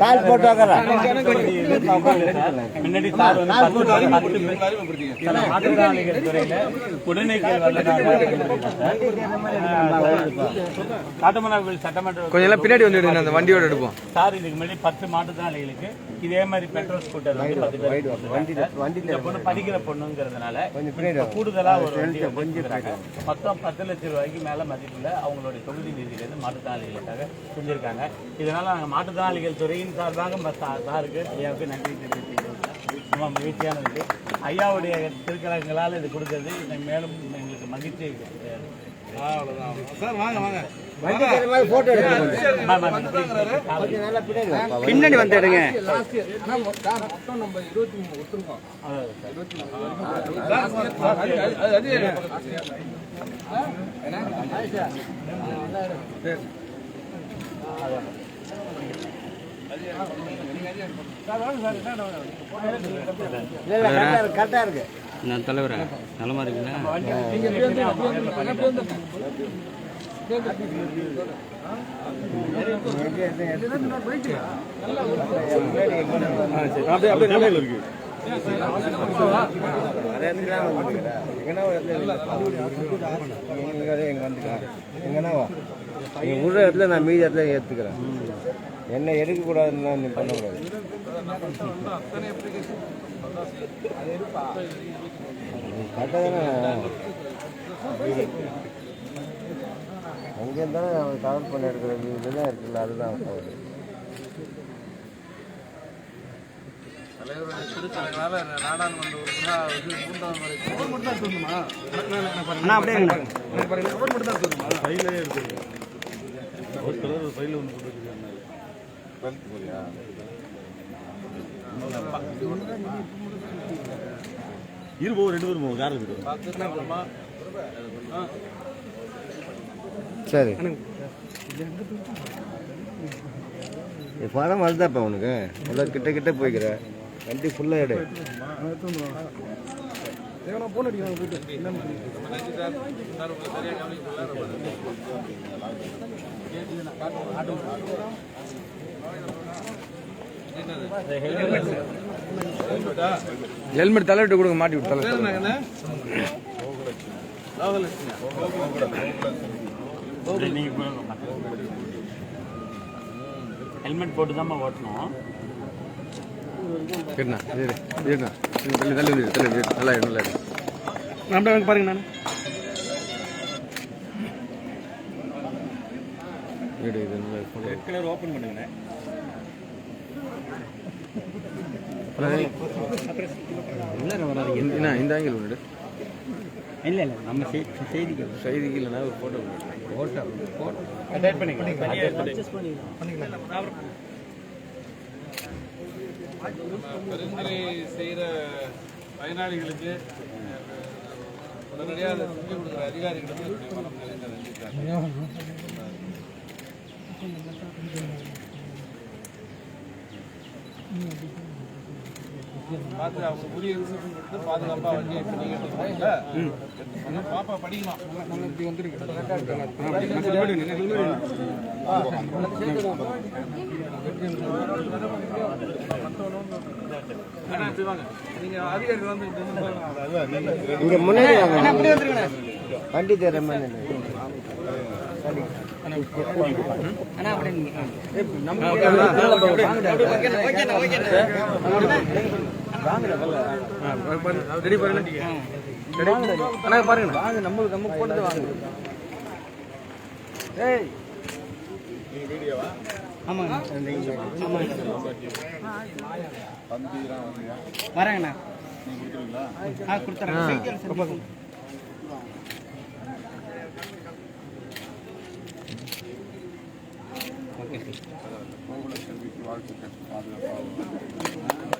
கால் போட்டு முன்னாடி வந்து பத்து துறையில கொஞ்சம் பின்னாடி வந்து அந்த வண்டியோட எடுப்போம். சார் இதுக்கு முன்னாடி பத்து மாற்றுத்திறனாளிகளுக்கு இதே மாதிரி பெட்ரோல் ஸ்கூட்டர் வந்து பத்து பேர். இந்த பொண்ணு படிக்கிற பொண்ணுங்கிறதுனால கூடுதலா ஒரு வண்டி கொடுத்திருக்காங்க. மொத்தம் பத்து லட்சம் ரூபாய்க்கு மேல மதிப்புள்ள அவங்களுடைய தொகுதி நிதியிலிருந்து மாற்றுத்திறனாளிகளுக்காக செஞ்சிருக்காங்க. இதனால நாங்க மாற்றுத்திறனாளிகள் துறையின் சார்பாக சாருக்கு ஐயாவுக்கு நன்றி தெரிவித்துக்கிறோம் ரொம்ப மகிழ்ச்சியானது ஐயாவுடைய திருக்கலங்களால் இது கொடுத்தது இன்னும் மேலும் எங்களுக்கு மகிழ்ச்சி போட்டோ எடுத்து நல்லா பின்னாடி வந்து எடுங்க. கரெக்டா இருக்கு நான் தலைவரா நலமா இருக்கீங்களா? விடுற இடத்துல நான் மீதி இடத்துல ஏற்றுக்கிறேன் என்ன எடுக்கக்கூடாதுன்னா நீ பண்ணக்கூடாது. கரெக்டாக தானே அங்கே இருந்தாலும் அவன் கவர் பண்ணி எடுக்கிறது இதுதான் இருக்குல்ல அதுதான் அவரு அண்ணா அப்படியே இருங்க. இருபோ ரெண்டு பேரும் கார் இருக்கு? சரி. பணம் வருதாப்பா உனக்கு. நல்லா கிட்ட கிட்ட போய்க்கிற. வண்டி ஃபுல்லாக எடு. ஹெல்மெட் தலைவிட்டு கொடுங்க மாட்டி விட்டு தலை ஹெல்மெட் போட்டு தான் ஓட்டணும் சரிண்ணா சரி சரிண்ணா தள்ளி தள்ளி தள்ளி நல்லா நல்லா இரு. நம்ம பாருங்க நான் இரு, இது நல்லா இரு. கலர் ஓப்பன் பண்ணுங்க இந்த- என்ன, இந்த ஆங்கிள் ஒன்று இல்ல இல்ல நம்ம செய்திக்கு செய்திக்கு இல்லைனா ஒரு ஃபோட்டோ ஃபோட்டோ அட்டாச் பண்ணிக்கலாம். பரிந்துரை செய்கிற பயனாளிகளுக்கு உடனடியாக அதை செஞ்சு கொடுக்குற அதிகாரிகளுக்கு மனம் நிறைந்த நன்றி பார்த்து அவங்க கொடுத்து பாதுகாப்பாக வண்டியை பாப்பா படிக்கலாம் இப்படி. இங்கே முன்னாடி வண்டி தர மாதிரி. ரெடி பாருங்க ரெடி பாருங்க வாங்க நம்ம நம்ம போட்டது வாங்க ஏய் வரேங்கண்ணா ஆ கொடுத்துறேன் ஓகே சார். கோகுலக்கல்விக்கு வாழ்த்துக்கள் பாதுகாப்பாக